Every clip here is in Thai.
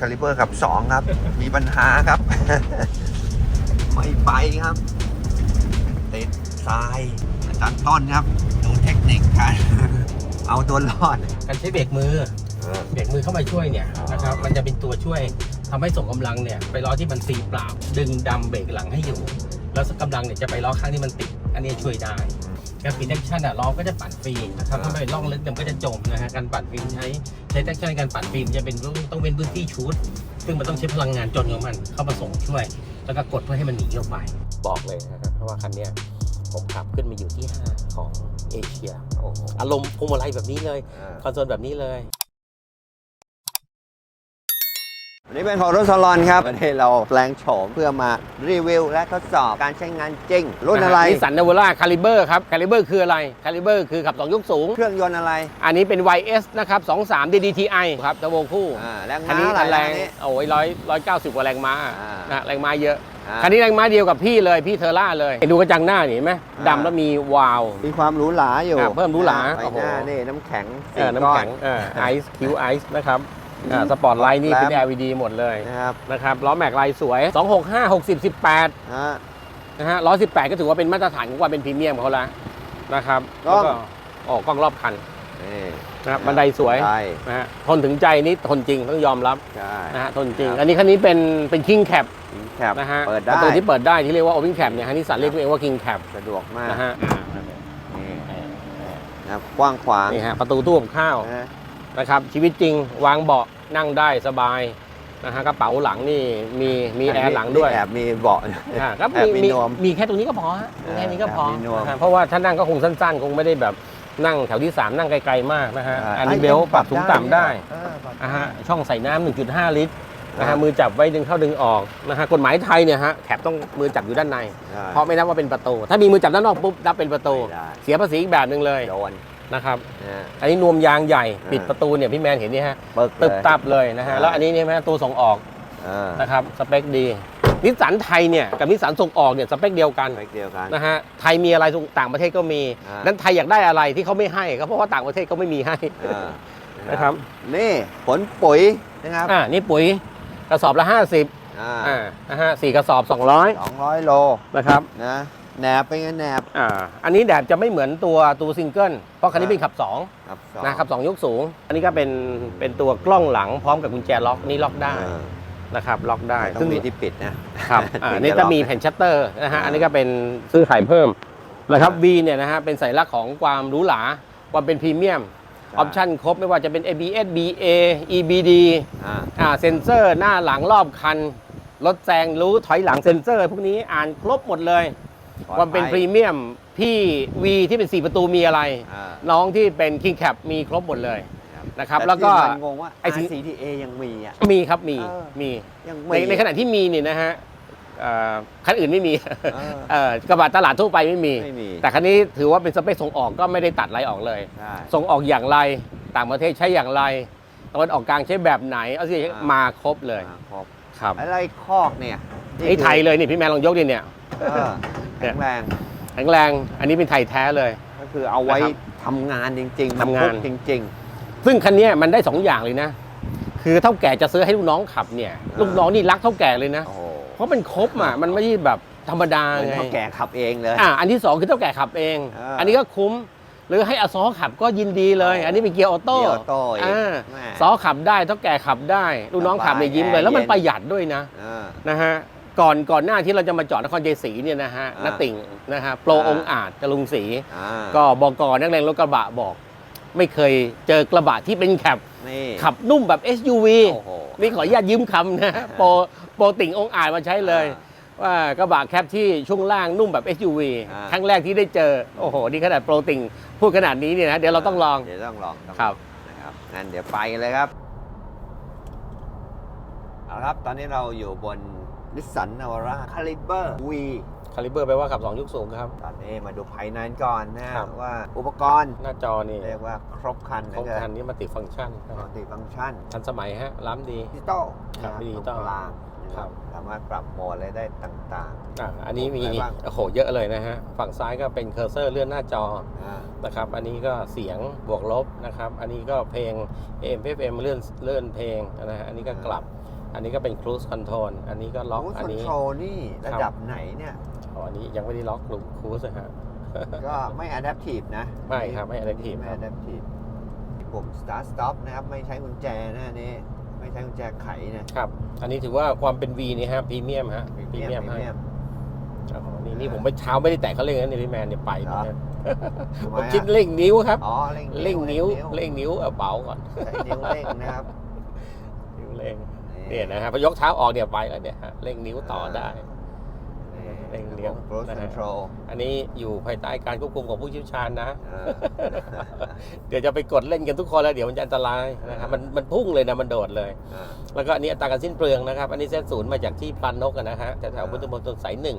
คาลิเบอร์กับสองครับ มีปัญหาครับ ไม่ไปครับ ติดทรายอาจารย์ต้นครับ ดูเทคนิคการเอาตัวรอดการใช้เบรกมือเอเบรกมือเข้ามาช่วยเนี่ยนะครับมันจะเป็นตัวช่วยทำให้ส่งกำลังเนี่ยไปล้อที่มันฟรีเปล่า ดึงดำเบรกหลังให้อยู่ แล้วกำลังเนี่ยจะไปล้อข้างที่มันติด อันนี้ช่วยได้ การปิดแอคชั่นอะล้อก็จะปั่นฟรีนะครับถ้าไม่ล่องลึกเดี๋ยวมันก็จะจมนะฮะการปั่นฟรีใช้ใช้แอคชั่นในการปั่นฟรีมันจะเป็นต้องเป็นพื้นที่ชุด ซึ่งมันต้องใช้พลังงานจนของมันเข้ามาส่งช่วย แล้วก็กดเพื่อให้มันหนีออกไปบอกเลยนะครับเพราะว่าคันเนี้ยผมขับขึ้นมาอยู่ที่ 5 ของเอเชียโอ้โหอารมณ์พวงมาลัยแบบนี้เลยเออคอนโซลแบบนี้เลย วันนี้เป็นของรถสลอนครับวันนี้เราแปลงโฉมเพื่อมารีวิวและทดสอบการใช้งานจริง รุ่นอะไรนิสสันนาวาร่าคาลิเบอร์ครับคาลิเบอร์คืออะไรคาลิเบอร์คือขับ 2 ยกสูง เครื่องยนต์อะไร อันนี้เป็น YS นะครับ23 DDTI ครับตะโวคู่อ่าแรงคันม้านี้อะไรแรงคันนี้โอ้ยร้อยร้อยเก้าสิบกว่าแรงม้าอ่านนะแรงม้าเยอะอ่าคันนี้แรงม้าเดียวกับพี่เลยพี่เทอร่าเลยดูกระจังหน้านี่เห็นไหมอ่าดำแล้วมีวาล์วมีความหรูหราอยู่อ่าเพิ่มหรูหราไปโอ้โหหน้านี่น้ำแข็งเอสี่อน้ำก้อแข็นงเออไอซ์คิวไอซ์นะครับอ่า สปอร์ตไลท์นี่เป็นแรม LED หมดเลยนะครับนะครับล้อแม็กลายสวย 265 60 18ฮะนะฮะร้อยสิบแปดก็ถือว่าเป็นมาตรฐานของความเป็นพรีเมียมของเขาแล้วนะครับกล้องแล้วก็ออกกล้องรอบคันนี่นะครับบันไดสวยใช่นะฮะทนถึงใจนี่ทนจริงต้องยอมรับใช่นะฮะทนจริงครับอันนี้คันนี้เป็นเป็น King Cap แคบนะฮะเปิดปได้ระตูที่เปิดได้ที่เรียกว่า Open Cap เนี่ยฮะนิสสันเรียกตัวเองว่า King Cap สะดวกมากนะฮะนี่นะครับกว้างขวางนี่ฮะประตูตู้กับข้าวนะนะครับชีวิตจริงวางเบาะ นั่งได้สบายนะฮะกระเป๋าหลังนี่มีมีแอร์หลังด้วยแอบมีเบาะอ่าก็แอบมีมีนวมมีแค่ตรงนี้ก็พอฮะมีแค่นี้ก็พอแอบมีนวมนะฮะเพราะว่าถ้านั่งก็คงสั้นๆ คงไม่ได้แบบนั่งแถวที่ 3 นั่งไกลๆมากนะฮะอันนี้เบลต์ปรับสูงต่ำได้เออปรับนะฮะช่องใส่น้ำ1.5 ลิตรนะครัฮะบมือจับไว้ดึงเข้าดึงออกนะฮะกฎหมายไทยเนี่ยฮะแคปต้องมือจับอยู่ด้านในใช่เพราะไม่นับว่าเป็นประตู ถ้ามีมือจับด้านนอกปุ๊บนับเป็นประตูไม่ได้เสียภาษีอีกแบบหนึ่งเลยโดน นะครับนะฮะอันนี้นวมยางใหญ่อ่าปิดประตูเนี่ยพี่แมนเห็นนี่ฮะเบิกตึบเลยตับเลยนะฮะใช่แล้วอันนี้เนี่ยไหมตัวส่งออกเออนะครับสเปคดีนิสสันไทยเนี่ยกับนิสสันส่งออกเนี่ยสเปคเดียวกันเปคเดียวกันนะฮะไทยมีอะไรต่างประเทศก็มีอ่านั้นไทยอยากได้อะไรที่เขาไม่ให้ก็เพราะว่าต่างประเทศก็ไม่มีให้เออนะครับนี่ผลปุ๋ยนะครับอ่านี่ปุ๋ยกระสอบละ 50อ่าอ่านะฮะสี่กระสอบ 200สองร้อยโลนะครับนะ แหนบเป็นไงแหนบอ่าอันนี้แดดจะไม่เหมือนตัวตัวซิงเกิลเพราะคันนี้เป็นขับ2ครับสองนะขับ2ยกสูง อันนี้ก็เป็นเป็นตัวกล้องหลังพร้อมกับกุญแจล็อกนี่ล็อกได้เออนะครับล็อกได้แต่ต้องมีที่ปิดนะครับอ่าถึงนี่จะจะล็อกมีแผ่นชัตเตอร์นะฮะอ่าอันนี้ก็เป็นซื้อขายเพิ่มนะครับอ่า V เนี่ยนะฮะเป็นสัญลักษณ์ของความหรูหราความเป็นพรีเมียมออปชั่นครบไม่ว่าจะเป็น ABS BA EBD อ่าอ่าเซ็นเซอร์หน้าหลังรอบคัน รถแซงรู้ถอยหลังเซ็นเซอร์ พวกนี้อ่านครบหมดเลย ความเป็นพรีเมียมพี่ V ที่เป็น 4 ประตูมีอะไร อ่า น้องที่เป็น King Cap มีครบหมดเลยนะครับต่แล้วก็ที่มันงงว่าไอ้สิ่ง RCTA ยังมีอะ มีครับมีเออ มียังในมีในขณะที่มีเนี่ยนะฮะเอ่อคันอื่นไม่มีเออ เอ่อกระบะตลาดทั่วไปไม่มี ไม่มี แต่คันนี้ถือว่าเป็นสเปคส่งออกก็ไม่ได้ตัดอะไรออกเลย ใช่ ส่งออกอย่างไรต่างประเทศใช้อย่างไรตะวันออกกลางใช้แบบไหนเอาสิอ่าม มาครบเลยอ่าครบครับอะไรคอกเนี่ยไอ้ไทยเลยนี่พี่แมนลองยกดิเนี่ย เออ แข็งแรงแข็งแรงอันนี้เป็นไทยแท้เลย ก็คือเอาไว้นะครับทำงานจริงๆทำงานมัพกจริงซึ่งคันเนี้ยมันได้สองอย่างเลยนะ คือเท่าแก่จะซื้อให้ลูกน้องขับเนี่ยอ่าลูกน้องนี่รักเท่าแก่เลยนะๆโอ้โหเพราะมันครบอะมันไม่ใช่แบบธรรมดาเหมือนไงเขาแก่ขับเองเลยอ่าอันที่สองคือเท่าแก่ขับเองอ่าอันนี้ก็คุ้มหรือให้อซอขับก็ยินดีเลยอ๋ออัอันนี้เป็นเกียร์ออโต้เกียร์ออโต้อีกอ่าแม่ซอขับได้เท่าแก่ขับได้ ลูกน้องขับเนี่ยยิ้มเลย แล้วมันแอร์เย็นประหยัดด้วยนะอ่านะฮะ ก่อนก่อนหน้าที่เราจะมาจอดนครเจศรีเนี่ยนะฮะอ่านาติ่งนะฮะโปรอ่าองค์อาจจรุงศรีอ่าก็บอกกนักเลงรถกระบะบอก ไม่เคยเจอกระบะที่เป็นแคปนี่ขับนุ่มแบบ SUV โอ้โห นี่ขออนุญาตยืมคำนะโปรโปรติ่งองค์อาจมาใช้เลย ว่ากระบะแคปที่ช่วงล่างนุ่มแบบ SUV อ่า ครั้งแรกที่ได้เจอ โอ้โห นี่ขนาดโปรติ่งพูดขนาดนี้เนี่ยนะเดี๋ยวเราต้องลอง เดี๋ยวต้องลองต้องลองครับ นะครับงั้นเดี๋ยวไปกันเลยครับเอาละครับ ตอนนี้เราอยู่บน นิสสันนาวาร่าคาลิเบอร์วีคาลิเบอร์แปลว่าขับ 2 ยุคสูงครับ ตอนนี้มาดูภายในก่อนนะฮะครับ ว่าอุปกรณ์หน้าจอนี่เรียกว่าครบครันของคันนี้มาติดฟังก์ชันครับมัลติฟังก์ชันทันสมัยฮะ ล้ำดี ดิจิตอลครับนะดิจิตตอรลงกลางนะคครัรับ บสามารถปรับโหมดอะไรได้ต่าง อะอันนี้มีอะไรบ้าง โอ้โหเยอะเลยนะฮะ ฝั่งซ้ายก็เป็นเคอร์เซอร์เลื่อนหน้าจอๆอ่านะครับ อันนี้ก็เสียงบวกลบนะครับ อันนี้ก็เพลง AM FM เลื่อนเลื่อนเพลงนะฮะ อันนี้ก็กลับ อันนี้ก็เป็น cruise control อันนี้ก็ล็อกคูสอันคอนนี้โทรนี่ระดับไหนเนี่ย อ๋ออันนี้ยังไม่ได้ล็อกลูก cruise นะฮะ ก็ไม่ adaptive นะไม่ครับไม่ adaptive ไม่ ครับ adaptive ปุ่ม start stop นะครับ ไม่ใช้กุญแจนะอันนี้ ไม่ใช้กุญแจไขนะครับ อันนี้ถือว่าความเป็น V นี่ฮะพรีเมียมฮะพรีเมียมพรีให้เมียมอ๋อ นี่นี่ผมไปเช้าไม่ได้แตะเขาเร่งนะนี่แมนเนี่ยไปเหรอ นะทำไมผมอะคิดเร่งนิ้วครับ อ๋อเร่งเร่งนิ้วเร่งนิ้วเอาเบาก่อน ใช้นิ้วเร่งนะครับ นิ้วเร่ง เนี่ยนะฮะพอยกเท้าออกเนี่ยไปแล้วเนี่ยฮะเร่งนิ้วต่อได้ เร่งเลี้ยวโ cruise นะฮะ control อันนี้อยู่ภายใต้การควบคุมของผู้เชี่ยวชาญนะ เออ เดี๋ยวจะไปกดเล่นกันทุกคนแล้วเดี๋ยวมันจะอันตรายนะครับมันมันพุ่งเลยนะมันโดดเลย เออ แล้วก็อันนี้อัตราการสิ้นเปลืองนะครับ อันนี้เซตศูนย์มาจากที่พลันนกอะนะฮะแถวๆพุทธมณฑลสายหนึ่ง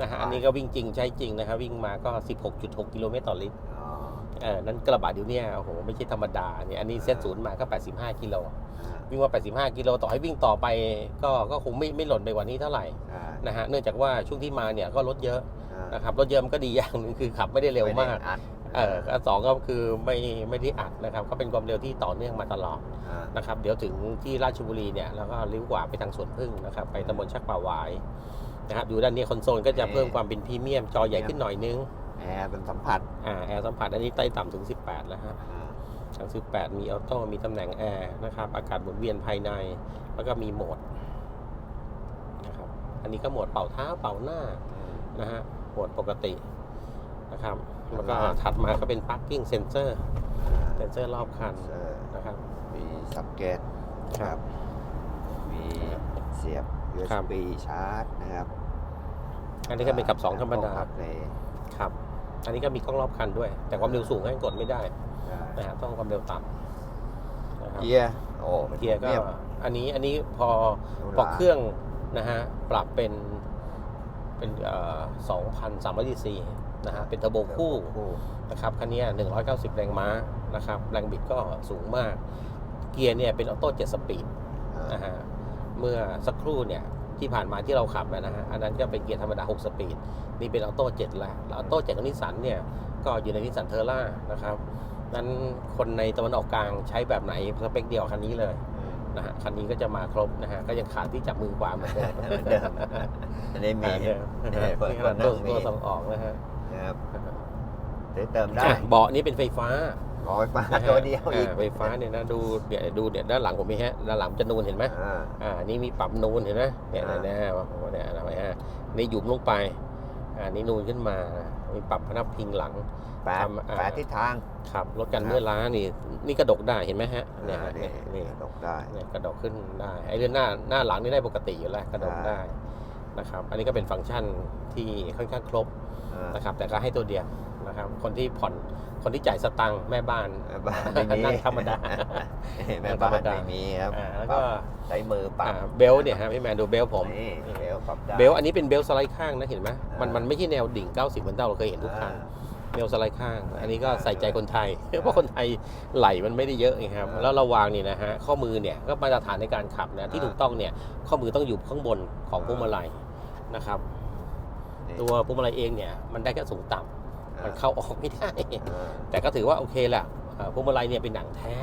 นะฮะ อันนี้ก็วิ่งจริงใช้จริงนะครับวิ่งมาก็ 16.6 กิโลเมตรต่อลิตรอ๋อเออนั้นกระบะเดี๋ยวเนี้โอ้โห ไม่ใช่ธรรมดาเนี่ย อันนี้เซตศูนย์มาก็ 85 กิโล วิ่งมา 85 กิโลต่อให้วิ่งต่อไป ก็ก็คงไม่ไม่หล่นไปกว่านี้เท่าไหร่ใช่นะฮะเนื่องจากว่าช่วงที่มาเนี่ยก็รถเยอะเออนะครับรถเยอะมันก็ดีอย่างหนึ่งคือขับไม่ได้เร็วมากไได้อัดเออก็สองก็คือไม่ไม่ได้อัดนะครับ ก็เป็นความเร็วที่ต่อเนื่องมาตลอดเออนะครับ เดี๋ยวถึงที่ราชบุรีเนี่ยแล้วก็เลี้ยวขวาไปทางสวนพึ่งนะครับ ไปตำบลชักป่าหวายนะครับดูด้านนี้คอนโซลก็จะเพิ่มความเป็นพรีเมียมจอใหญ่ขึ้นหน่อยนึงแอร์เป็นสัมผัสอ่าแอร์สัมผัสอันนี้ไต่ต่ำถึง 18 แล้วฮะ อ่าถึง18มีออโต้ มีตำแหน่งแอร์นะครับ อากาศหมุนเวียนภายใน แล้วก็มีโหมดนะครับ อันนี้ก็โหมดเป่าเท้าเป่าหน้านะฮะ โหมดปกตินะครับ แล้วก็ถัดมาก็เป็น parking sensor เซนเซอร์รอบคันเออนะครับ มีสับเกตครับ มีเสียบครับ USB ชาร์จนะครับ อันนี้ก็เป็นขับสองธรรมดาครับเลยครับ อันนี้ก็มีกล้องรอบคันด้วย แต่ความเร็วสูงให้กดไม่ได้ใช่ นะฮะต้องความเร็วต่ำนะครับเกียร์โอ้ป็นเกียร์ก็พรีมีมอันนี้อันนี้พอหรูหรา พอเครื่องนะฮะปรับเป็นเป็นเอ่อ2,300ดีซีนะฮะเป็นเทอร์โบคู่คู่นะครับคันนี้190แรงม้านะครับแรงบิดก็สูงมาก เกียร์เนี่ยเป็นออโต้7สปีด อ่านะฮะเมื่อสักครู่เนี่ยที่ผ่านมาที่เราขับนะฮะอันนั้นก็เป็นเกียร์ธรรมดา 6 สปีด นี่เป็นออโต้7แล้วแล้วออโต้7ของนิสสันเนี่ยก็อยู่ในนิสสันเทอร่านะครับ นั้นคนในตะวันออกกลางใช้แบบไหนสเปคเดียวคันนี้เลยนะฮะคันนี้ก็จะมาครบนะฮะก็ยังขาดที่จับมือขวาเหมือนเดิมเดิมอันนี้มีอ่าเดิมนะฮะเปิดนี่ขเปินาดดนั่ตัวงมีตัวส่งออกนะฮะนะครับซื้อเติมได้อะเบาะนี้เป็นไฟฟ้าขอไฟฟ้านะฮะตัวเดียวอีกาไฟฟ้าเนี่ยนะดูเนี่ยดูเนี่ยด้านหลังผมมีฮะด้านหลังมันจะนูนเห็นไหมอ่าอ่านี่มีปรับนูนเห็นไหมเนี่ยอ่าเนี่ยเนี่ยเนี่ยอะไรฮะนี่หยุมลงไปอ่านี่นูนขึ้นมามีปรับพนักพิงหลัง แปดทำอ่า แปดทิศทาง ครับลดการเมื่อยล้านี่นี่กระดกได้เห็นไหมฮะเนี่ยฮะอ่าเนี่ยนี่ ตกได้ เนี่ยกระดกขึ้นได้ไอ้เรื่องหน้าหน้าหลังนี่ได้ปกติอยู่แล้วกระดกอ่าได้นะครับอันนี้ก็เป็นฟังก์ชันที่ค่อนข้างครบอ่านะครับแต่ก็ให้ตัวเดียวนะครับคนที่ผ่อนคนที่จ่ายสตังค์แม่บ้าน แม่บ้านไม่มีนั่งธรรมดาแม่บ้านธรรมดา ไม่มีครับอ่าแล้วก็ใช้มือปรับอ่าเบลต์เนี่ยฮะพี่แมนดูเบลต์ผม นี่เบลปรับได้เบลต์อันนี้เป็นเบลต์สไลด์ข้างนะเห็นไหมมันอ่ามัมันไม่ใช่แนวดิ่ง 90เหมือนที่เราเคยเห็นทุกครั้งอ่า เบลต์สไลด์ข้าง อันนี้ก็อ่าใส่ใจคนไทย เพราะคนไทยไหลมันไม่ได้เยอะไงครับอ่าแล้วเราวางนี่นะฮะ ข้อมือเนี่ยก็มาตรฐานในการขับนะ ที่อ่าถูกต้องเนี่ย ข้อมือต้องอยู่ข้างบนของพวงมาลัยนะครับนี่ตัวพวงมาลัยเองเนี่ย มันได้แค่สูงต่ำมันเข้าออกไม่ได้อ่าแต่ก็ถือว่าโอเคแหละอ่าพวงมาลัยเนี่ยเป็นหนังแท้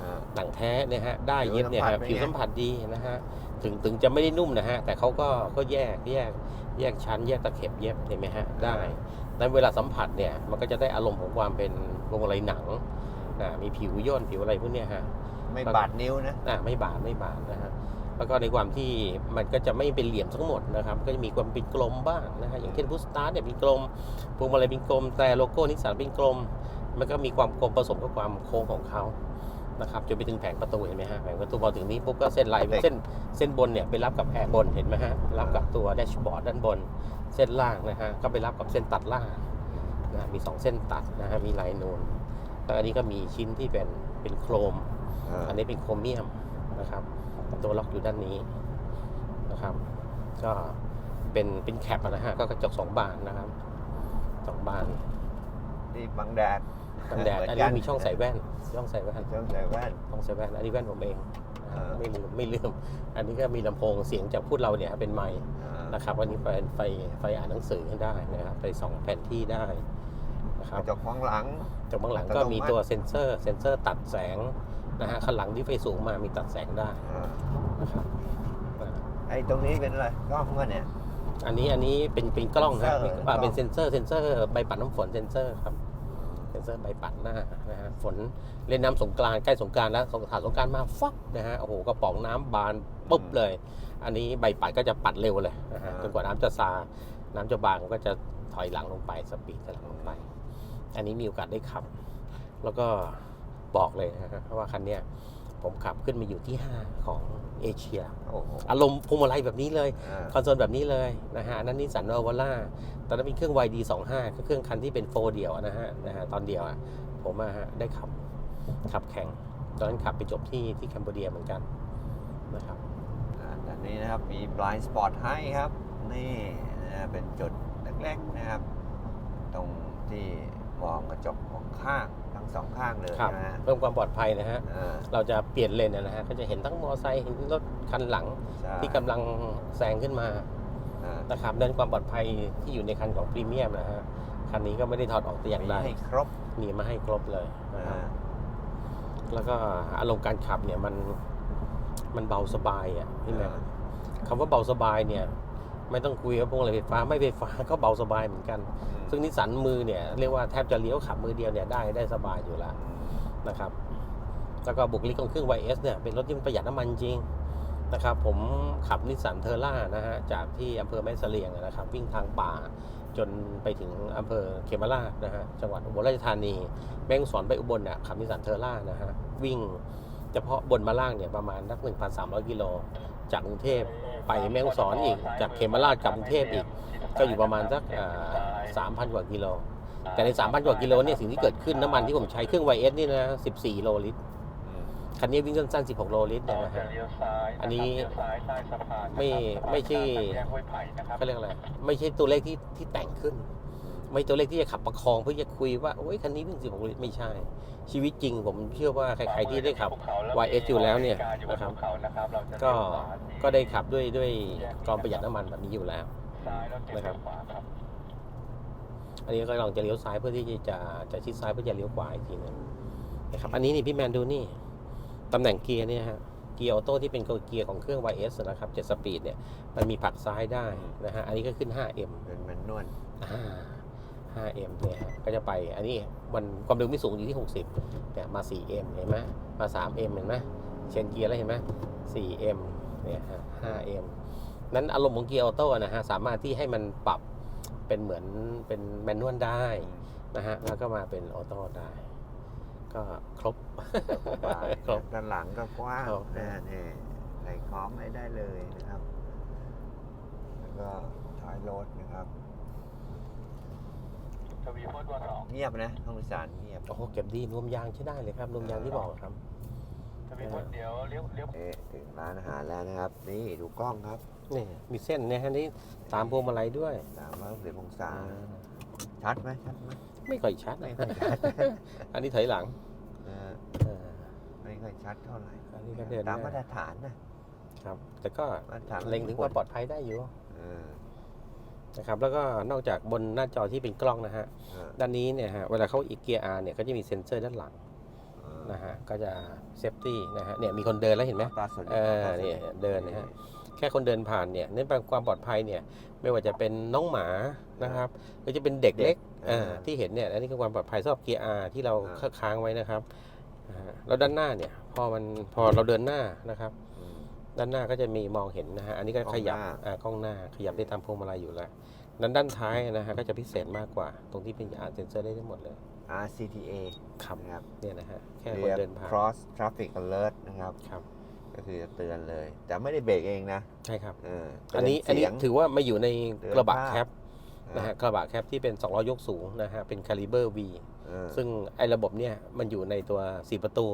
อ่าหนังแท้เนี่ยฮะ ได้เย็บเนี่ยฮะผิผิววสัสัมมผัผัสสดีนะฮะ ถึงถึงจะไม่ได้นุ่มนะฮะ แต่เขาก็ก็แยกแยกแยกชั้นแยกตะเข็บเย็บเห็นไหมฮะ ได้ แล้วเวลาสัมผัสเนี่ยมันก็จะได้อารมณ์ของความเป็นพวงมาลัยหนังนะมีผิวย่นผิวอะไรพวกเนี้ยฮะไม่บาดนิ้วนะอ่าไม่บาดไม่บาดนะฮะแล้วก็ในความที่มันก็จะไม่เป็นเหลี่ยมทั้งหมดนะครับ ก็จะมีความเป็นกลมบ้างนะฮะอย่างเช่นพุสตาร์เนี่ยเป็นกลมพวงมาลัยเป็นกลม แต่โลโก้นิสสันเป็นกลม มันก็มีความกลมผสมกับความโค้งของเขานะครับจนไปถึงแผงประตูเห็นไหมฮะแผงประตูพอถึงนี้ปุ๊บก็เส้นลายเด็กเส้นเส้นบนเนี่ยไปรับกับแอร์บนเห็นไหมฮะรับกับตัวแดชบอร์ดด้านบน เส้นล่างนะฮะก็ไปรับกับเส้นตัดล่างนะมีสองเส้นตัดนะฮะมีลายนูนแล้วอันนี้ก็มีชิ้นที่เป็นเป็นโครมอ่าอันนี้เป็นโครเมียมนะครับ ตัวล็อกอยู่ด้านนี้นะครับ ก็เป็นเป็นแคปอะนะฮะก็กระจกสองบานนะครับสองบานที่บังแดดกันแดดเหมือันกันี้มีช่องใส่แว่นช่องใส่แว่นช่องใส่แว่นช่องใส่แว่นอันนี้แว่นผมเองนะฮะอ่า ไม่ลืมไม่ลืม อันนี้ก็มีลำโพงเสียงจากพูดเราเนี่ยเป็นไมค์อ่านะครับอันนี้เป็นไฟไฟอ่านหนังสือได้นะครับไปส่องแผนที่ได้นะคกรับระจกข้างหลังจากเบื้องหลังอัตโนก็มัติมีตัวเซ็นเซอร์ เซ็นเซอร์ตัดแสงนะฮะข้างหลังที่ไฟสูงมามีตัดแสงได้อ่านะครับไอ้ตรงนี้เป็นอะไรกล้องวะเนี่ยอันนี้อันนี้เป็นเป็นกล้องครับเซ็นเซอร์อ่าเป็นกล้องเซนเซอร์เซนเซอร์ใบปัดน้ำฝนเซนเซอร์ครับเซอร์ใบปัดหน้านะฮะฝนเล่นน้ำสงกรานใกล้สงกรานแล้วสงถาสงกรานมาฟับนะฮะโอ้โหกระป๋องน้ำบานปุ๊บเลย อันนี้ใบปัดก็จะปัดเร็วเลยนะฮะจนกว่าน้ำจะซา น้ำจะบางก็จะถอยหลังลงไปสปีดจะหลังลงไป อันนี้มีโอกาสได้ขับ แล้วก็บอกเลยนะฮะว่าคันเนี้ย ผมขับขึ้นมาอยู่ที่ 5 ของเอเชียโอ้โหอารมณ์พวงมาลัยแบบนี้เลยอ่าคอนโซลแบบนี้เลยนะฮะอันนั้นนิสสันนาวาร่าตอนนั้นเป็นเครื่อง YD25 ก็เครื่องคันที่เป็นโฟเดียวนะฮะนะฮะตอนเดียวอะผมอะฮะได้ขับขับแข่ง ตอนนั้นขับไปจบที่ที่แคนเบเดียเหมือนกันนะครับอ่าอันนี้นะครับมี blind spot ให้ครับนี่นะฮะเป็นจุดเล็กๆนะครับ ตรงที่มองกระจกมองข้างทั้ง สองข้างเลยครับนะฮะเพิ่มความปลอดภัยนะฮะ อ่าเราจะเปลี่ยนเลนนะฮะ ก็จะเห็นทั้งมอไซค์เห็นรถคันหลังใช่ที่กำลังแซงขึ้นมาอ่านะครับด้านความปลอดภัยที่อยู่ในคันของพรีเมียมนะฮะ คันนี้ก็ไม่ได้ถอดออกแต่อย่างใดมีให้ครบมีมาให้ครบเลยนะคอ่ารับแล้วก็อารมณ์การขับเนี่ยมันมันเบาสบายอะพี่แม่คำว่าเบาสบายเนี่ย ไม่ต้องคุยกับพวงอะไรไฟฟ้าไม่ไฟฟ้าก็เบาสบายเหมือนกัน ซึ่งนิสสันมือเนี่ยเรียกว่าแทบจะเลี้ยวขับมือเดียวเนี่ยได้ได้สบายอยู่แล้วนะครับ แล้วก็บุคลิกของเครื่อง YS เนี่ยเป็นรถที่ประหยัดน้ำมันจริงนะครับผมขับนิสสันเทอร่านะฮะจากที่อำเภอแม่เสลียงนะครับ วิ่งทางป่าจนไปถึงอำเภอเขมราชนะฮะจังหวัดอุบลราชธานี แม่ฮ่องสอนไปอุบลเนี่ยขับนิสสันเทอร่านะฮะวิ่งเฉพาะบนมาล่างเนี่ยประมาณนัก 1,300 กิโล จากกรุงเทพไปแม่ฮ่องสอนอีกจากเขมราชกลับกรุงเทพอีก ก็อยู่ประมาณสักสามพันกว่ากิโล แต่ใน3,000กว่ากิโลเนี่ยสิ่งที่เกิดขึ้นน้ำมันที่ผมใช้เครื่อง YS นี่นะ14โลลิตรคันนี้วิ่งสั้นๆ 16 โลลิตรเนี่ยนะฮะอันนี้ไม่ไม่ใช่เขาเรียกอะไร ไม่ใช่ตัวเลขที่ที่แต่งขึ้น ไม่ตัวเลขที่จะขับประคองเพื่อจะคุยว่า โอ้ยคันนี้วิ่ง 16โลลิตรไม่ใช่ ชีวิตจริงผมเชื่อว่าใครๆที่ได้ขับ YS อยู่แล้วเนี่ยนะครับ ก็ก็ได้ขับด้วยด้วยกรองประหยัดน้ำมันแบบนี้อยู่แล้ว นะครับอันนี้ก็ลองจะเลี้ยวซ้ายเพื่อที่จะจะชิดซ้ายเพื่อจะเลี้ยวขวาอีกทีหนึงนะครับ อันนี้นี่พี่แมนดูนี่ตำแหน่งเกียร์เนี่ยฮะเกียร์ออโต้ที่เป็นเกียร์ของเครื่อง YS นะครับ7สปีดเนี่ยมันมีผลักซ้ายได้นะฮะอันนี้ก็ขึ้น 5M เป็นแมนนวลอ่า 5M เนี่ยฮะก็จะไปอันนี้มันความเร็วไม่สูงอยู่ที่ 60เนี่ยมา 4M เห็นไหมมา 3M เห็นไหมเชนเกียร์แล้วเห็นไหม 4M เนี่ยฮะ 5M นั้นอารมณ์ของเกียร์ออโต้นะฮะสามารถที่ให้มันปรับเป็นเหมือนเป็นแมนนวลได้นะฮะแล้วก็มาเป็นออโต้ได้ ก็ครบสบายครบด้านหลังก็กว้างครับนะนี่ใส่ของไม่ได้เลยนะครับ แล้วก็ท้ายรถนะครับทวีโพสต์ตัวสองเงียบนะห้องโดยสารเงียบโอ้โหเก็บดีนวมยางใช้ได้เลยครับนวมยางที่บอกครับ ทวีโพสต์เดี๋ยวเลี้ยวเลี้ยวเอ๊ะถึงร้านอาหารแล้วนะครับ นี่ดูกล้องครับนี่มีเส้นเนี่ยฮะนี่ตามพวงมาลัยด้วยสามร้อยหกสิบองศาชัดไหมชัดไหมไม่ค่อยชัดไม่นะค่อยชัดอันนี้ถอยหลังเออเออไม่ค่อยชัดเท่าไหร่อันนี้ก็เดินตามได้มาตรฐานนะครับ แต่ก็มาตรฐานเล็งถึงความปลอดภัยได้อยู่เออนะครับแล้วก็นอกจากบนหน้าจอที่เป็นกล้องนะฮะเออด้านนี้เนี่ยฮะเวลาเข้าอีเกียร์เนี่ยก็จะมีเซ็นเซอร์ด้านหลังเออ นะฮะก็จะเซฟตี้นะฮะเนี่ยมีคนเดินแล้วเห็นไหมตาสนเออเนี่ยเดินนะฮะแค่คนเดินผ่านเนี่ยเน้นไปความปลอดภัยเนี่ยไม่ว่าจะเป็นน้องหมานะครับหรือจะเป็นเด็กเล็กอ่าที่เห็นเนี่ยอันนี้คือความปลอดภัยสำหรับเกียร์ R ที่เราค้างไว้นะครับอ่าแล้วด้านหน้าเนี่ยพอมันพอเราเดินหน้านะครับอืมด้านหน้าก็จะมีมองเห็นนะฮะอันนี้ก็ขยับกล้องหน้าอ่ากล้องหน้าขยับได้ตามพวงมาลัยอยู่แล้วด้านด้านท้ายนะฮะก็จะพิเศษมากกว่า ตรงที่เป็นอ่านเซนเซอร์ได้ทั้งหมดเลย RCTA ครับนะครับเนี่ยนะฮะแค่คนเรียกเดินผ่าน cross traffic alert นะครับครับ ก็คือจะเตือนเลย แต่ไม่ได้เบรกเองนะใช่ครับเอออันนี้เตือันนี้เสียงถือว่ามาอยู่ในกระบะเตือนภาพแคปนะฮะกระบะแคปที่เป็น200ยกสูงนะฮะเป็นคาลิเบอร์ V เออซึ่งไอ้ระบบเนี่ยมันอยู่ในตัว 4 ประตู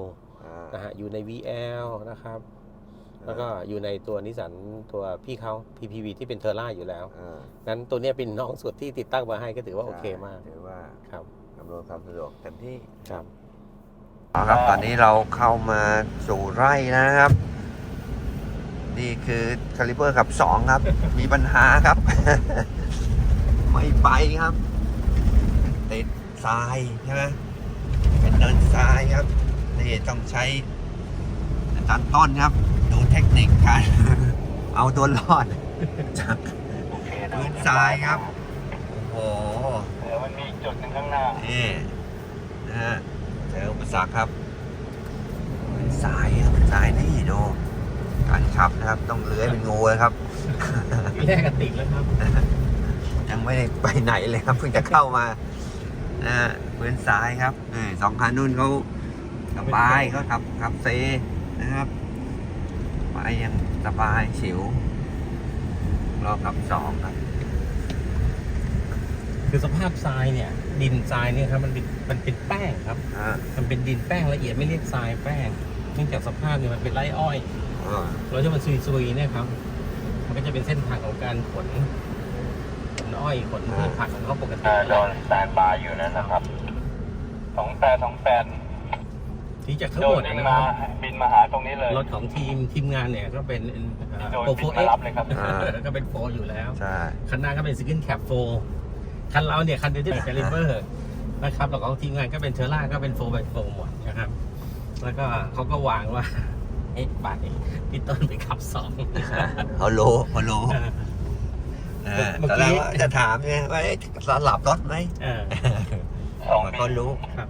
อ่านะฮะอยู่ใน VL นะครับ แล้วก็อยู่ในตัวนิสสันตัวพี่เขา PPV ที่เป็นเทอร่าอยู่แล้วเออนั้นตัวเนี้ยเป็นน้องสุดที่ติดตั้งมาให้ก็ถือว่าโอเคมากถือว่าครับอำนวยความสะดวกเต็มที่ครับครับตอนนี้เราเข้ามาสู่ไร่แล้วนะครับ นี่คือคาลิเบอร์ขับ2ครับ มีปัญหาครับ ไม่ไปครับ ติดทรายใช่ไหมเป็นเนินทรายครับนี่ต้องใช้อาจารย์ต้นครับ ดูเทคนิคการเอาตัวรอดจากโอเคนะพื้นทรายครับ โอ้โหเดี๋ยว มันมีอีกจุดหนึ่งข้างหน้า นี่นะฮะเจออุปสรรคครับพื้นทรายครับพื้นทรายนี่ดูการขับนะครับ ต้องเลื้อยเป็นงูเลยครับ ทีแรกก็ติดแล้วครับ ยังไม่ได้ไปไหนเลยครับเพิ่งจะเข้ามานะฮะพื้นทรายครับเออสองคันนู่นเขาสบายเขาขับขับเซนะครับไปยังสบายฉิวรอขับสองครับ คือสภาพทรายเนี่ย ดินทรายเนี่ยครับมันเป็นมันเป็นแป้งครับ อ่ามันเป็นดินแป้งละเอียดไม่เรียกทรายแป้งเนื่องจากสภาพเนี่ยมันเป็นไร่อ้อย อ่าแล้วที่มันซุยๆเนี่ยครับ มันก็จะเป็นเส้นทางของการขนขนอ้อยขนพืชผักของเขาปกติโดนสแตนบายอยู่นั่นนะครับสองแปดสองแปดที่จะทั้งโดหมนดบินนะคมารับ บินมาหาตรงนี้เลย รถของทีมทีมงานเนี่ยก็เป็นโดนโปรโฟบินเอ็มารับเลยครับ ก็เป็นโฟอยู่แล้ว ใช่ คันหน้าก็เป็นซิงเกิลแคปโฟ คันเราเนี่ยคันเดียวที่เป็นแคลิเบอร์นะครับแล้วของทีมงานก็เป็นเทอร่าก็เป็นโฟบายโฟหมดนะครับ แล้วก็เขาก็วางว่าเอ๊ะบาทนี้พี่ต้นไปขับสองเขารู้เขารู้เออเมื่อตอนกี้แรกว่าจะถามไงว่าเอ๊ะสลับรถไหมเออสองเขารู้ครับ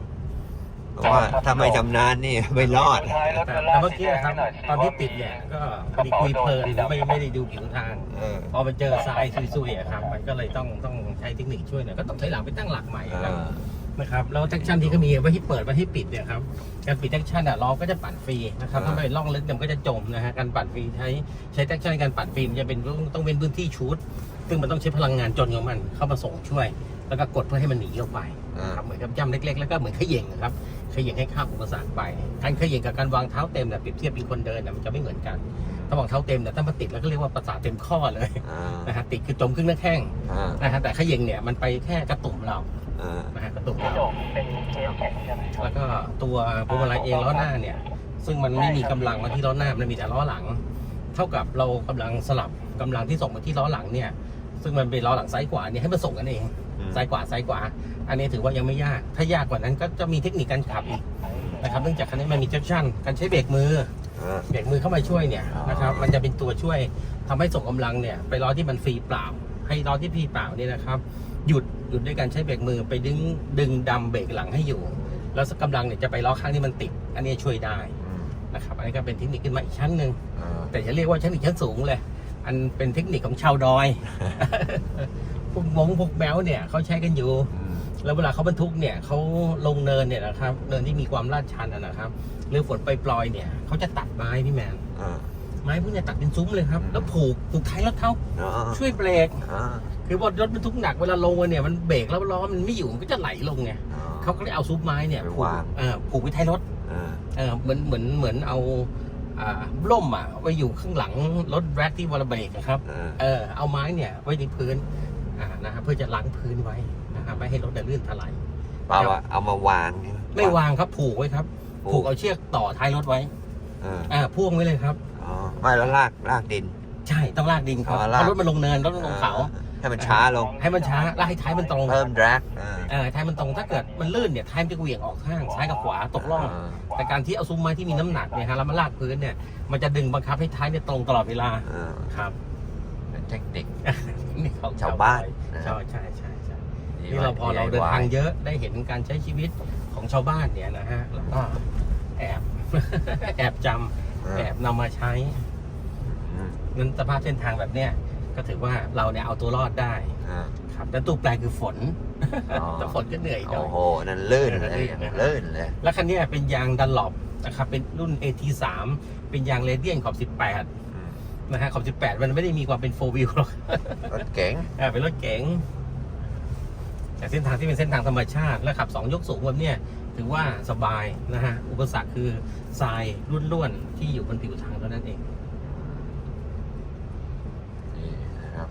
เพราะว่าถ้าไม่ชำนาญนี่ไม่รอด แต่แต่เมื่อกี้ครับตอนที่ติดเนี่ยก็พอดีคุยเพลินไม่ไม่ได้ดูผิวทางเออ พอไปเจอทรายซุยๆอะครับมันก็เลยต้องต้องใช้เทคนิคช่วยหน่อยก็ต้องถอยหลังไปตั้งหลักใหม่เอครับอนะครับแล้วแท็กชั่นที่เขามีไว้ให้เปิดไว้ให้ปิดเนี่ยครับการปิดแท็กชั่นอะล้อก็จะปั่นฟรีนะครับอ่า ถ้าไม่ล่องลึกเดี๋ยวมันก็จะจมนะฮะการปั่นฟรีใช้ใช้แท็กชั่นในการปั่นฟรีมันจะเป็นต้องต้องเป็นพื้นที่ชูดซึ่งมันต้องใช้พลังงานจนของมันเข้ามาส่งช่วย แล้วก็กดเพื่อให้มันหนีออกไปเออครับเหมือนกับย่ำเล็กๆ แล้วก็เหมือนเขย่งนะครับเขย่งให้ข้ามอุปสรรคไป การเขย่งกับการวางเท้าเต็มเนี่ยเปรียบเทียบเป็นคนเดินเนี่ยมันจะไม่เหมือนกันถ้าวางเท้าเต็มเนี่ยถ้ามาติดแล้วก็เรียกว่าประสาทเต็มข้อเลยอ่านะฮะติดคือจมครึ่งหน้าแข้งอ่านะฮะแต่เขย่งเนี่ยมันไปแค่กระตุ่มเราอ่านะฮะกระตุ่มพี่เราโด่งเป็นเคสแข็งใช่ไหมครับแล้วก็ตัวพวงมาลัยเองล้อหน้าเนี่ย ซึ่งมันไม่มีกำลังมาที่ล้อหน้ามันมีแต่ล้อหลัง เท่ากับเรากำลังสลับกำลังที่ส่งมาที่ล้อหลังเนี่ย ซึ่งมันเป็นล้อหลังซ้ายขวาเนี่ยให้มันส่งกันเอง ซ้ายขวาซ้ายขวา อันนี้ถือว่ายังไม่ยาก ถ้ายากกว่านั้นก็จะมีเทคนิคการขับอีกนะครับเนื่องจากคันนี้มันมี traction การใช้เบรกมืออ่าเบรกมือเข้ามาช่วยเนี่ยอ๋อนะครับมันจะเป็นตัวช่วยทำให้ส่งกำลังเนี่ยไปล้อที่มันฟรีเปล่า ให้ล้อที่ฟรีเปล่าเนี่ยนะครับ หยุดหยุดด้วยการใช้เบรกมือไปดึงดึงดำเบรกหลังให้อยู่ แล้วกำลังเนี่ยจะไปล้อข้างที่มันติด อันนี้ช่วยได้อืมนะครับอันนี้ก็เป็นเทคนิคขึ้นมาอีกชั้นหนึ่งอ่าแต่จะเรียกว่าชั้นอีกชั้นสูงเลย อันเป็นเทคนิคของชาวดอย พวกมงพวกแมวเนี่ยเขาใช้กันอยู่อืมแล้วเวลาเขาบรรทุกเนี่ยเขาลงเนินเนี่ยนะครับเนินที่มีความลาดชันอะนะครับหรือฝนไปปลอยๆเนี่ยเขาจะตัดไม้พี่แมนอ่าไม้พวกเนี้ตัดเป็นซุ้มเลยครับอืมแล้วผูกผูกท้ายรถเขาอ่าช่วยเบรกอ่าคือพอรถบรรทุกหนักเวลาลงมาเนี่ยมันเบรกแล้วล้อมันไม่อยู่มันก็จะไหลลงไงอ่เขาก็เลยเอาซุ้มไม้เนี่ยไปผูกวางเออผูกไว้ท้ายรถอ่าเออเหมือนเหมือนเหมือนเอาอ่าร่มอะไว้อยู่ข้างหลังรถแร็คที่วอลเบรกนะครับอ่าเออเอาไม้เนี่ยไว้ในพื้น อ่านะครับเพื่อจะล้างพื้นไว้นะครับไม่ให้รถเนี่ยลื่นถลายเปล่าว่าเอามาวางใช่หไม่วางครับผูกไว้ครับ ผูกเอาเชือกต่อท้ายรถไว้อ่าอ่าพ่วงไว้เลยครับอ๋อไม่แล้วลากลากดิน ใช่ต้องลากดินครับอ๋อเพลากราะรถมันลงเนินรถมันลงเขาอ่ให้มันช้าลง ให้มันช้าแล้วให้ท้ายมันตรงเพิ่ม drag อ่าเออท้ายมันตรงถ้าเกิดมันลื่นเนี่ยท้ายมันจะเหวี่ยงออกข้างซ้ายกับขวาตกล่องาแต่การที่เอาซุ้มไม้ที่มีน้ำหนักเนี่ยฮะแล้วมันลากพื้นเนี่ยมันจะดึงบังคับให้ท้ายเนี่ยตรงตลอดเวลาอ่าครับเป็นเทคนิค นี่ของชาวบ้านนะคใช่รับใช่ใช่ใช่ที่นี่เราพอเราเดินทาง DIY เยอะได้เห็นการใช้ชีวิตของชาวบ้านเนี่ยนะฮะแล้วก็แอบ แอบจำแอบนำมาใช้อืมนั้นสภาพเส้นทางแบบเนี้ยก็ถือว่าเราเนี่ยเอาตัวรอดได้อ่า ครับแต่ตัวแปลคือฝนอ๋อ แต่ฝนก็เหนื่อยหน่โอ้อย โห นั่นลื่นเลยลื่นนะครับลื่นเลย แล้วคันเนี้ยเป็นยางดันหลบนะครับเป็นรุ่น AT3 เป็นยางเรเดียนขอบ 18อืม นะฮะขอบ 18 มันไม่ได้มีความเป็น4 wheel หรอกรถเก๋งอ่าเป็นรถเก๋งแต่เส้นทางที่เป็นเส้นทางธรรมชาติ และขับ 2 ยกสูงแบบเนี้ยถือว่าสบายนะฮะ อุปสรรคคือทรายล้วนๆ ที่อยู่บนผิวทางเท่านั้นเองนี่นะครับ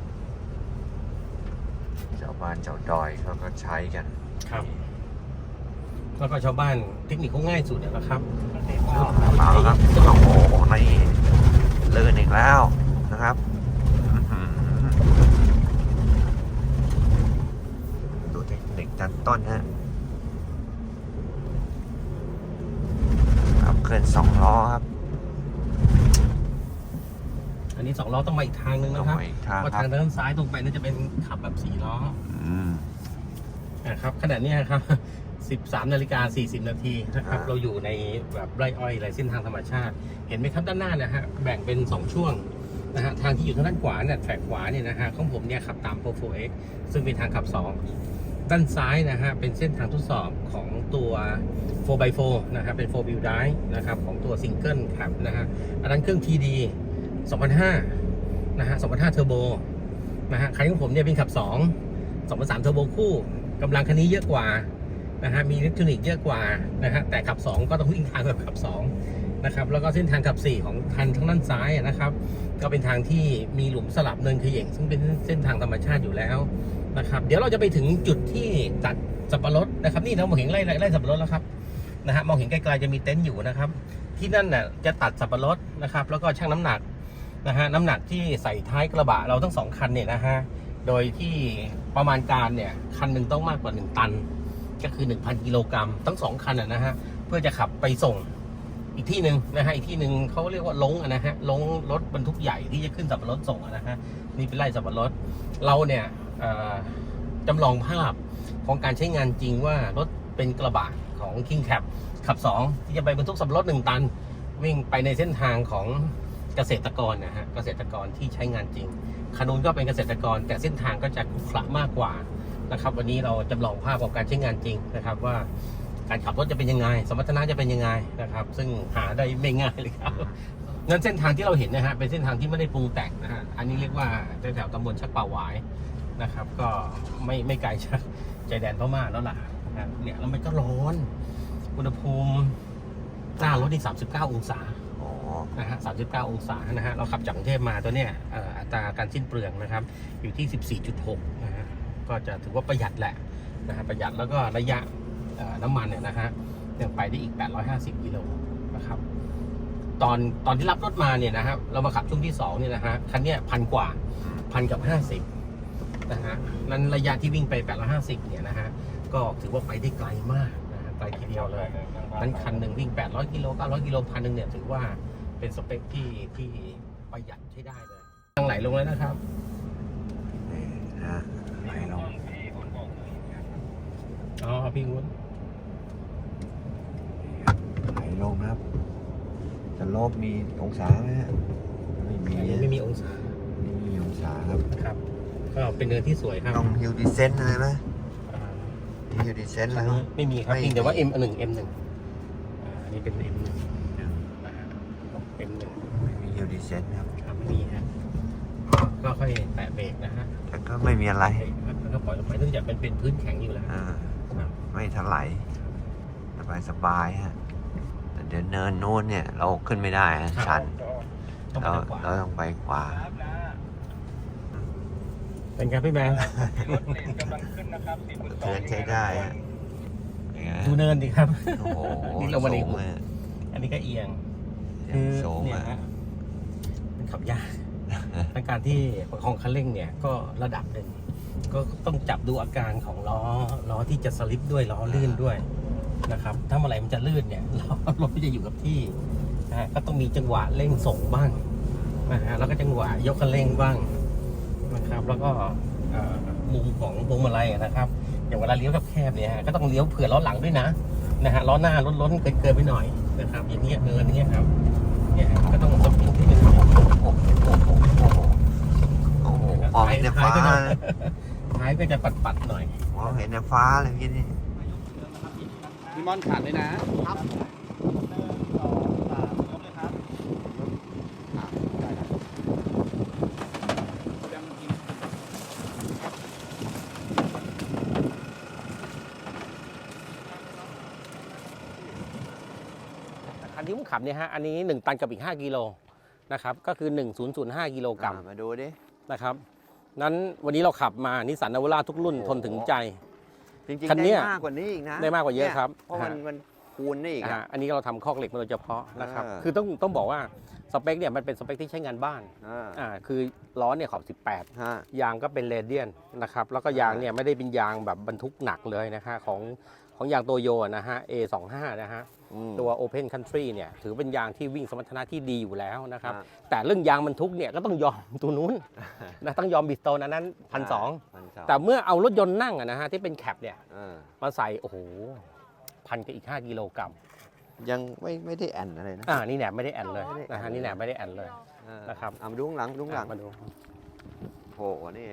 ชาวบ้านชาวดอยเขาก็ใช้กันครับแล้วก็ชาวบ้านเทคนิคเขาง่ายสุดเนี่ยนะครับเปล่าแล้วครับโอ้โหนี่ ลื่นอีกแล้วนะครับอื้อหือดูเทคนิคจันต้นฮะขับเคลื่อนสองล้อครับ อันนนี้สองล้อต้องมาอีกทางนึงต้อนะงครับไปอีกทางเพราะครัทาบงด้านซ้ายตรงไปนั่นจะเป็นขับแบบสี่ล้ออืม นะครับขณะเนี้ยครับ 13นาฬิกา40 นาทีนะครับอ่าเราอยู่ในแบบไร่อ้อยไรเส้นทางธรรมชาติ เห็นไหมครับด้านหน้านะฮะแบ่งเป็น 2 ช่วงนะฮะทางที่อยู่ทางด้านขวาเนี่ยแทร็กขวาเนี่ยนะฮะของผมเนี่ยขับตาม Pro 4X ซึ่งเป็นทางขับ 2 ด้านซ้ายนะฮะเป็นเส้นทางทดสอบของตัว 4x4 นะฮะเป็น4 wheel drive นะครับของตัวซิงเกิลครับนะฮะอันนั้นเครื่อง TD 2005นะฮะ2005 Turbo นะฮะคันของผมเนี่ยเป็นขับ 2 2003เทอร์โบคู่กำลังคันนี้เยอะกว่า นะฮะมีอิเล็กทรอนิกส์เยอะกว่านะฮะแต่ขับ 2 ก็ต้องวิ่งทางแบบขับ2นะครับแล้วก็เส้นทางขับ 4 ของคันทางด้านซ้ายนะครับ ก็เป็นทางที่มีหลุมสลับเนินเขย่งซึ่งเป็นเส้นทางธรรมชาติอยู่แล้วนะครับ เดี๋ยวเราจะไปถึงจุดที่ตัดสับปะรดนะครับ นี่เรามองเห็นไร่ไร่สับปะรดแล้วครับนะฮะมองเห็นไกลๆจะมีเต็นท์อยู่นะครับ ที่นั่นน่ะจะตัดสับปะรดนะครับ แล้วก็ชั่งน้ำหนักนะฮะน้ำหนักที่ใส่ท้ายกระบะเราทั้งสองคันเนี่ยนะฮะโดยที่ประมาณการเนี่ยคันหนึ่งต้องมากกว่า 1 ตัน ก็คือ 1,000 กิโลกรัมทั้งสองคันนะนะฮะเพื่อจะขับไปส่งอีกที่หนึ่งนะฮะอีกที่หนึ่งเขาเรียกว่าลงอะนะฮะลงรถบรรทุกใหญ่ที่จะขึ้นสับปะรดส่งอะนะฮะนี่เป็นไร่สับปะรดเราเนี่ยจำลองภาพของการใช้งานจริงว่ารถเป็นกระบะของ King Cab ขับ 2 ที่จะไปบรรทุกสับปะรด1ตัน วิ่งไปในเส้นทางของเกษตรกรนะฮะเกษตรกรที่ใช้งานจริงคานูนก็เป็นเกษตรกรแต่เส้นทางก็จะขรุขระมากกว่า นะครับ วันนี้เราจำลองภาพของการใช้งานจริงนะครับ ว่าการขับรถจะเป็นยังไง สมรรถนะจะเป็นยังไงนะครับ ซึ่งหาได้ไม่ง่ายเลยครับงั้นเส้นทางที่เราเห็นนะฮะเป็นเส้นทางที่ไม่ได้ปรุงแต่งนะฮะอันนี้เรียกว่าแถวตำบลชักป่าหวายนะครับ ก็ไม่ไม่ไกลจากใจแดนพม่าแล้วล่ะนะเนี่ยแล้วมันก็ร้อนอุณหภูมิหน้ารถนี่39 องศาอ๋อนะฮะ39 องศานะฮะ เราขับจากกรุงเทพมาตัวเนี้ยอ่ออัตราการสิ้นเปลืองนะครับ อยู่ที่ 14.6 นะฮะ ก็จะถือว่าประหยัดแหละนะฮะประหยัดแล้วก็ระยะน้ำมันเนี่ยนะฮะยังไปได้อีก 850กิโลนะครับตอนตอนที่รับรถมาเนี่ยนะครับเรามาขับช่วงที่2เนี่ยนะฮะคันเนี้ยพันกว่าพันกับ 50นะฮะนั้นระยะที่วิ่งไป850เนี่ยนะฮะก็ถือว่าไปได้ไกลมากนะฮะไกลทีเดียวเลยนั้นคันหนึ่งวิ่ง 800กิโล900กิโลพันหนึ่งเนี่ยถือว่าเป็นสเปคที่ที่ประหยัดใช้ได้เลยทางไหลลงแล้วนะครับ นี่นะฮะไหลลง อ๋อพี่วุ้นไหลลงครับ จะลบมีองศาไหมฮะไม่มีอันนี้ไม่มีองศาไม่มีองศาครับ ครับ ก็เป็นเนินที่สวยครับต้องฮิวดีเซนอะไรไหมอ่ามีฮิวดีเซนอัแล้นวนี้ไม่มีครับไม่เพียงแต่ว่า M หนึ่ง M หนึ่งอ่าอันนี้เป็น M หนึ่ง M หนึ่งไม่มีฮิวดีเซนครับครับนี่ฮะก็ค่อยแตะเบรกนะฮะแต่ก็ไม่มีอะไรเบรกครับแล้วก็ปล่อยลงไปเนื่องจากเป็นเป็นพื้นแข็งอยู่แล้วอ่าครับ ไม่ถลายสบายสบายฮะแต่เดินเนินนู้นเนี่ย เราขึ้นไม่ได้ฮะชันต้องไปเราทางขวาเราต้องไปขวาเป็นครับพี่แมนเทินใช้ได้ฮะเป็นไงดูเนินดีครับ โอ้โหนี่ลงมาในสูงเลยอันนี้ก็เอียงยัคืงอสูงเนี่ยอะฮะมันขับยากในการที่ประคองคันเร่งเนี่ยก็ระดับหนึ่ง ก็ต้องจับดูอาการของล้อล้อที่จะสลิปด้วยล้อลื่นด้วยนะครับ ถ้าเมื่อไหร่มันจะลื่นเนี่ยล้อรถจะอยู่กับที่นะฮะก็ต้องมีจังหวะเร่งส่งบ้างนะฮะแล้วก็จังหวะยกคันเร่งบ้างนะครับ แล้วก็เอ่อมุมของพวงมาลัยนะครับ อย่างเวลาเลี้ยวแคบๆเนี่ยฮะก็ต้องเลี้ยวเผื่อล้อหลังด้วยนะนะฮะล้อหน้าล้นๆเกินๆไปหน่อยนะครับ อย่างเงี้ยเนินอย่างเงี้ยครับเนี่ยก็ต้องสปริงขึ้นไปหน่อยโอ้โหโอ้โหโอ้โหมองเห็นในฟ้าเลย ท้ายก็จะปัดๆหน่อยมองเห็นในฟ้าเลยพี่นี่พี่มอนขาดเลยนะคันที่ผมขับเนี่ยฮะ อันนี้ 1 ตันกับอีก 5 กิโลนะครับ ก็คือ 1005 กิโลกรัม มาดูดิ นะครับ นั้นวันนี้เราขับมานิสสันนาวาร่าทุกรุ่นโอ้โห ทนถึงใจ จริงคันๆเนี้ได้ย มากกว่านี้อีกนะได้มากกว่าเยอะครับเพราะมันฮะ มันคูณนี่อีกอ่าอะอันนี้เราทำคอกเหล็กมาโดยเฉพาะนะครับ อ่า คือต้องต้องบอกว่าสเปคเนี่ยมันเป็นสเปคที่ใช้งานบ้านอ่าอ่าคือล้อเนี่ยขอบ 18 ฮะ ยางก็เป็นเรเดียนนะครับ แล้วก็ยางเนี่ยไม่ได้เป็นยางแบบบรรทุกหนักเลยนะฮะของของยางโตโยนะฮะ A25 นะฮะอืม ตัว Open Country เนี่ยถือเป็นยางที่วิ่งสมรรถนะที่ดีอยู่แล้วนะครับอ่าแต่เรื่องยางบรรทุกเนี่ยก็ต้องยอมตัวนู้นนะต้องยอมบิสโตนอันนั้นพันสองพันสองแต่เมื่อเอารถยนต์นั่งอะนะฮะที่เป็นแคปเนี่ยเออมาใส่โอ้โหพันกับอีก 5 กิโลกรัมยังไม่ไม่ได้แอนอะไรนะอ่านี่แหนบไม่ได้แอนเลยไม่ได้แอนนะฮะนี่แหนบไม่ได้แอนเลยเออนะครับเอามาดูข้างหลังดูข้างหลังมาดูโหนี่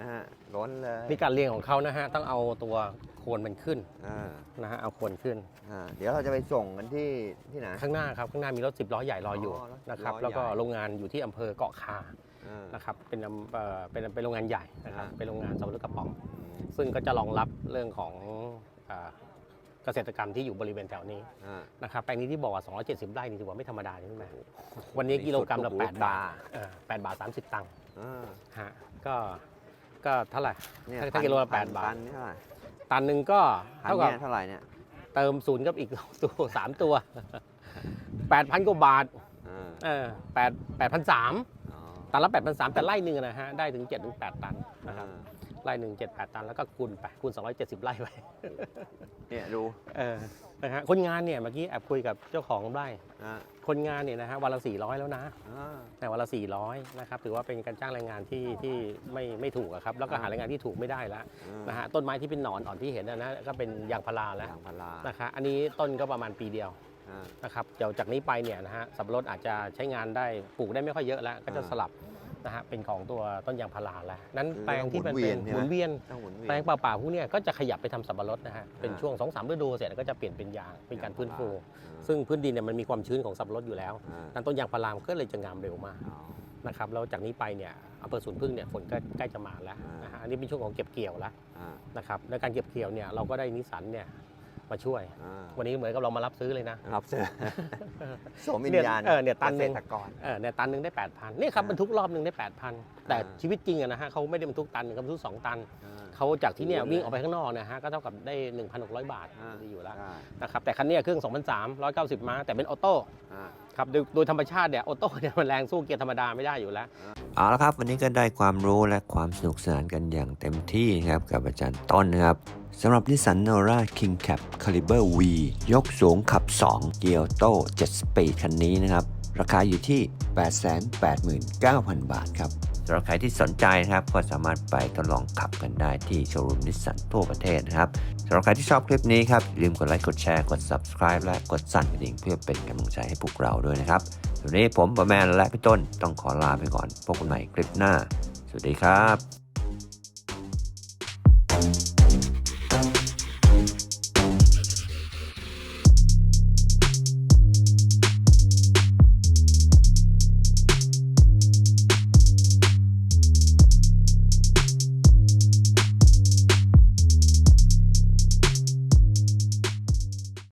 นะฮะล้นเลยนี่การเรียงของเขานะฮะต้องเอาตัวโคนมันขึ้นอ่านะฮะเอาโคนขึ้น อ่าเดี๋ยวเราจะไปส่งกันที่ที่ไหน ข้างหน้าครับข้างหน้ามีรถสิบล้อใหญ่รออยู่อ๋อรถสิบนะครับล้อแล้วก็ใหญ่ โรงงานอยู่ที่อำเภอเกาะคาอ่า นะครับเป็นอำเอ่อเป็นเป็นโรงงานใหญ่นะครับอ่า เป็นโรงงานสับปะรดกระป๋องอืมซึ่งก็จะรองรับเรื่องของอ่าเกษตรกรรมที่อยู่บริเวณแถวนี้อ่า นะครับแปลงนี้ที่บอกว่า270ไร่นี่ถือว่าไม่ธรรมดาใช่ไหมวันนี้กิโลกรัมละโอ้โห8บาทเออ8บาท 30 ตังค์อ่าฮะก็ ก็เท่าไหร่เนี่ยถ้าถ้ากิโลละพันแปดบาทพันนี่เท่าไหร่ตันหนึ่งก็พันเท่ากับเนี่ยเท่าไหร่เนี่ยเติมศูนย์กับอีกตัวสามตัว8,000กว่าบาทอ่าเออแปดแปดพันสามอ๋อตันละ8 3 0 0แต่ไร่หนึ่งนะฮะได้ถึง7ถึง8ตันนะครับอ่า ไร่หนึ่ง7 8ตันแล้วก็คูณไปคูณ 270 ไร่ไป เนี่ยดูเออนะฮะคนงานเนี่ยเมื่อกี้แอบคุยกับเจ้าของไร่ อ่าคนงานเนี่ยนะฮะวันละ 400 แล้วนะ อ่า แต่วันละ 400 นะครับ ถือว่าเป็นการจ้างแรงงานที่ที่ไม่ไม่ถูกอะครับ แล้วก็หาแรงงานที่ถูกไม่ได้แล้วอ่านะฮะ ต้นไม้ที่เป็นหนอนอ่อนที่เห็นนะนะก็เป็นยางพาราแล้วยางพารานะคะอันนี้ต้นก็ประมาณปีเดียวอ่า นะครับ เดี๋ยวจากนี้ไปเนี่ยนะฮะ สับปะรดอาจจะใช้งานได้ ปลูกได้ไม่ค่อยเยอะแล้ว ก็จะอ่า สลับ นะฮะเป็นของตัวต้นยางพาราแล้ว นั้นคือแปลงที่มันหมุนเวีเป็ยนนใช่ไหมหมุนเวียนต้องหมุนเวียน แปลงเปล่าๆพวกเนี้ยก็จะขยับไปทำสับปะรดนะฮะเป็นอ่าช่วง2อสฤดูเสร็จแล้วก็จะเปลี่ยนเป็นยางเป็นการฟื้นฟูอ่าซึ่งพื้นดินเนี่ยมันมีความชื้นของสับปะรดอยู่แล้วอ่านั้นต้นยางพารามนก็เลยจะงามเร็วมากอ๋อ นะครับแล้วจากนี้ไปเนี่ยอำเภอสวนพึ่งเนี่ยฝนก็ใกล้จะมาแล้วอ่านนะฮะอันนี้เป็นช่วงของเก็บเกี่ยวแล้ว อ่า นะครับในการเก็บเกี่ยวเนี่ยเราก็ได้นิสสันเนี่ย มาช่วย อ่าวันนี้เหมือนกับเรามารับซื้อเลยนะ รับเสื้อสวมวิญญาณเนี่ยเออเนี่ยตันหนึ่ง เกษตรกร เออเนี่ยตันหนึ่งได้8,000นี่ครับอ่าบรรทุกรอบหนึ่งได้8,000แต่อ่า ชีวิตจริงอะนะฮะเขาไม่ได้บรรทุกตันหนึ่งเขาบรรทุกสองตันอ่า เขาจากที่เนี่ยโอ้โหวิ่งออกไปข้างนอกนะฮะก็เท่ากับได้ 1,600 บาทอ่า ดีอยู่แล้วได้นะครับแต่คันเนี้ยเครื่อง2,300 190 ม้าแต่เป็นออโต้อ่า ครับโดยโดยธรรมชาติเนี่ยออโต้เนี่ยมันแรงสู้เกียร์ธรรมดาไม่ได้อยู่แล้ว เอาละครับ วันนี้ก็ได้ความรู้และความสนุกสนานกันอย่างเต็มที่นะครับกับอาจารย์ต้นนะครับ สำหรับนิสสันโนรา King Cap Caliber V ยกสูงขับ 2 เกียร์โต้7สปีดคันนี้นะครับ ราคาอยู่ที่ 889,000 บาทครับสำหรับใครที่สนใจนะครับ ก็สามารถไปทดลองขับกันได้ที่โชว์รูมนิสสันทั่วประเทศนะครับสำหรับใครที่ชอบคลิปนี้ครับอย่าลืมกดไลค์กดแชร์กด subscribe และกดสั่นกระดิ่งเพื่อเป็นกำลังใจให้พวกเราด้วยนะครับวันนี้ผมประแมนและพี่ต้นต้องขอลาไปก่อนพบกันใหม่คลิปหน้า สวัสดีครับ